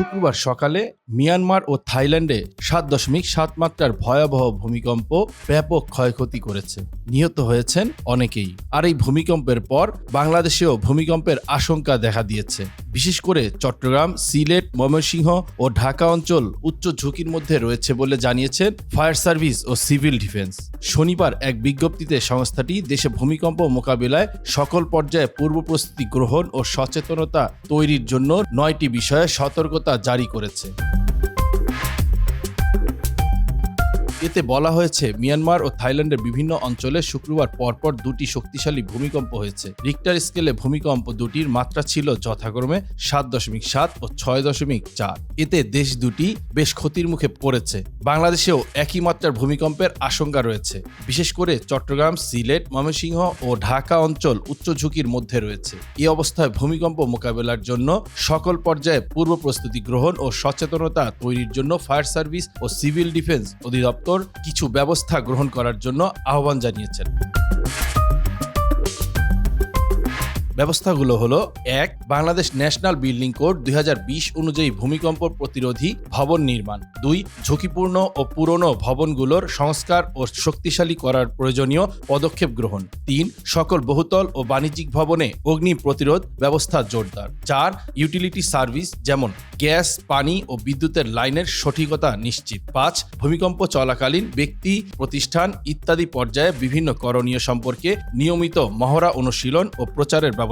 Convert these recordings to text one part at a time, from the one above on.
শুক্রবার সকালে মিয়ানমার ও থাইল্যান্ডে সাত দশমিক সাত মাত্রার ভয়াবহ ভূমিকম্প ব্যাপক ক্ষয়ক্ষতি করেছে। নিহত হয়েছেন অনেকেই। আর এই ভূমিকম্পের পর বাংলাদেশেও ভূমিকম্পের আশঙ্কা দেখা দিয়েছে। বিশেষ করে চট্টগ্রাম, সিলেট, ময়মনসিংহ ও ঢাকা অঞ্চল উচ্চ ঝুঁকির মধ্যে রয়েছে বলে জানিয়েছেন ফায়ার সার্ভিস ও সিভিল ডিফেন্স। শনিবার এক বিজ্ঞপ্তিতে সংস্থাটি দেশে ভূমিকম্প মোকাবিলায় সকল পর্যায়ে পূর্ব প্রস্তুতি গ্রহণ ও সচেতনতা তৈরির জন্য নয়টি বিষয়ে সতর্কতা জারি করেছে। এতে বলা হয়েছে, মিয়ানমার ও থাইল্যান্ডের বিভিন্ন অঞ্চলে শুক্রবার পরপর দুটি শক্তিশালী ভূমিকম্প হয়েছে। রিক্টার স্কেলে ভূমিকম্প দুটির মাত্রা ছিল যথাক্রমে সাত দশমিক সাত ও ছয় দশমিক চার। এতে দেশ দুটি বেশ ক্ষতির মুখে পড়েছে। বাংলাদেশেও একই মাত্রার ভূমিকম্পের আশঙ্কা রয়েছে। বিশেষ করে চট্টগ্রাম, সিলেট, ময়মনসিংহ ও ঢাকা অঞ্চল উচ্চ ঝুঁকির মধ্যে রয়েছে। এই অবস্থায় ভূমিকম্প মোকাবেলার জন্য সকল পর্যায়ে পূর্ব প্রস্তুতি গ্রহণ ও সচেতনতা তৈরির জন্য ফায়ার সার্ভিস ও সিভিল ডিফেন্স অধিদপ্তর কিছু ব্যবস্থা গ্রহণ করার জন্য আহ্বান জানিয়েছেন। ব্যবস্থাগুলো হলো, এক, বাংলাদেশ ন্যাশনাল বিল্ডিং কোড দুই হাজার বিশ অনুযায়ী ভূমিকম্প প্রতিরোধী ভবন নির্মাণ। দুই, ঝুঁকিপূর্ণ ও পুরনো ভবনগুলোর সংস্কার ও শক্তিশালী করার প্রয়োজনীয় পদক্ষেপ গ্রহণ। তিন, সকল বহুতল ও বাণিজ্যিক ভবনে অগ্নি প্রতিরোধ ব্যবস্থা জোরদার। চার ইউটিলিটি সার্ভিস যেমন গ্যাস, পানি ও বিদ্যুতের লাইনের সঠিকতা নিশ্চিত। পাঁচ, ভূমিকম্প চলাকালীন ব্যক্তি, প্রতিষ্ঠান ইত্যাদি পর্যায়ে বিভিন্ন করণীয় সম্পর্কে নিয়মিত মহড়া অনুশীলন ও প্রচারের ব্যবস্থা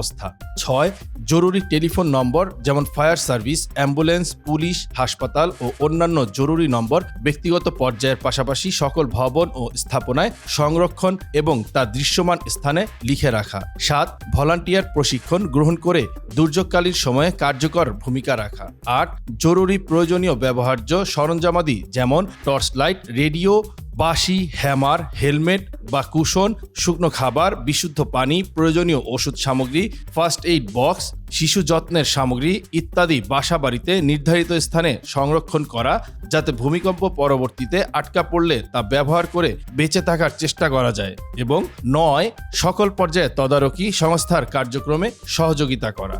ছয়, জরুরি টেলিফোন নম্বর, যেমন ফায়ার সার্ভিস, অ্যাম্বুলেন্স, পুলিশ, হাসপাতাল ও অন্যান্য জরুরি নম্বর ব্যক্তিগত পর্যায়ের পাশাপাশি সকল ভবন ও স্থাপনায় সংরক্ষণ এবং তা দৃশ্যমান স্থানে লিখে রাখা। সাত, ভলান্টিয়ার প্রশিক্ষণ গ্রহণ করে দুর্যোগকালীন সময়ে কার্যকর ভূমিকা রাখা। আট, জরুরি প্রয়োজনীয় ব্যবহার্য সরঞ্জামাদি, যেমন টর্চ লাইট রেডিও বাঁশি, হ্যামার, হেলমেট বা কুশন, শুকনো খাবার, বিশুদ্ধ পানি, প্রয়োজনীয় ওষুধ সামগ্রী ফার্স্ট এইড বক্স শিশু যত্নের সামগ্রী ইত্যাদি বাসা বাড়িতে নির্ধারিত স্থানে সংরক্ষণ করা যাতে ভূমিকম্প পরবর্তীতে আটকা পড়লে তা ব্যবহার করে বেঁচে থাকার চেষ্টা করা যায় এবং নয়, সকল পর্যায়ে তদারকি সংস্থার কার্যক্রমে সহযোগিতা করা।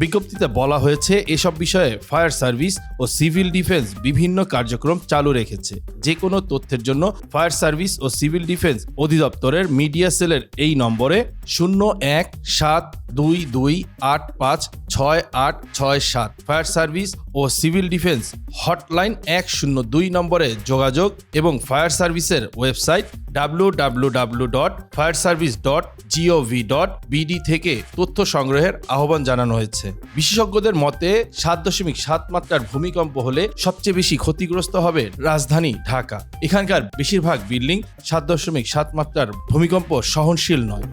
বিজ্ঞপ্তিতে বলা হয়েছে, এসব বিষয়ে ফায়ার সার্ভিস ও সিভিল ডিফেন্স বিভিন্ন কার্যক্রম চালু রেখেছে। যে কোনো তথ্যের জন্য ফায়ার সার্ভিস ও সিভিল ডিফেন্স অধিদপ্তরের মিডিয়া সেলের এই নম্বরে শূন্য এক, সাত, দুই দুই, আট, পাঁচ, ছয়, আট, ছয়, সাত। ফায়ার সার্ভিস ও সিভিল ডিফেন্স হটলাইন এক শূন্য দুই নম্বরে যোগাযোগ এবং ফায়ার সার্ভিসের website W dot fire service dot GOV dot BD থেকে তথ্য সংগ্রহের আহ্বান জানানো হয়েছে। বিশেষজ্ঞদের মতে, সাত দশমিক সাত মাত্রার ভূমিকম্প হলে সবচেয়ে বেশি ক্ষতিগ্রস্ত হবে রাজধানী ঢাকা। এখানকার বেশিরভাগ বিল্ডিং সাত দশমিক সাত মাত্রার ভূমিকম্প সহনশীল নয়।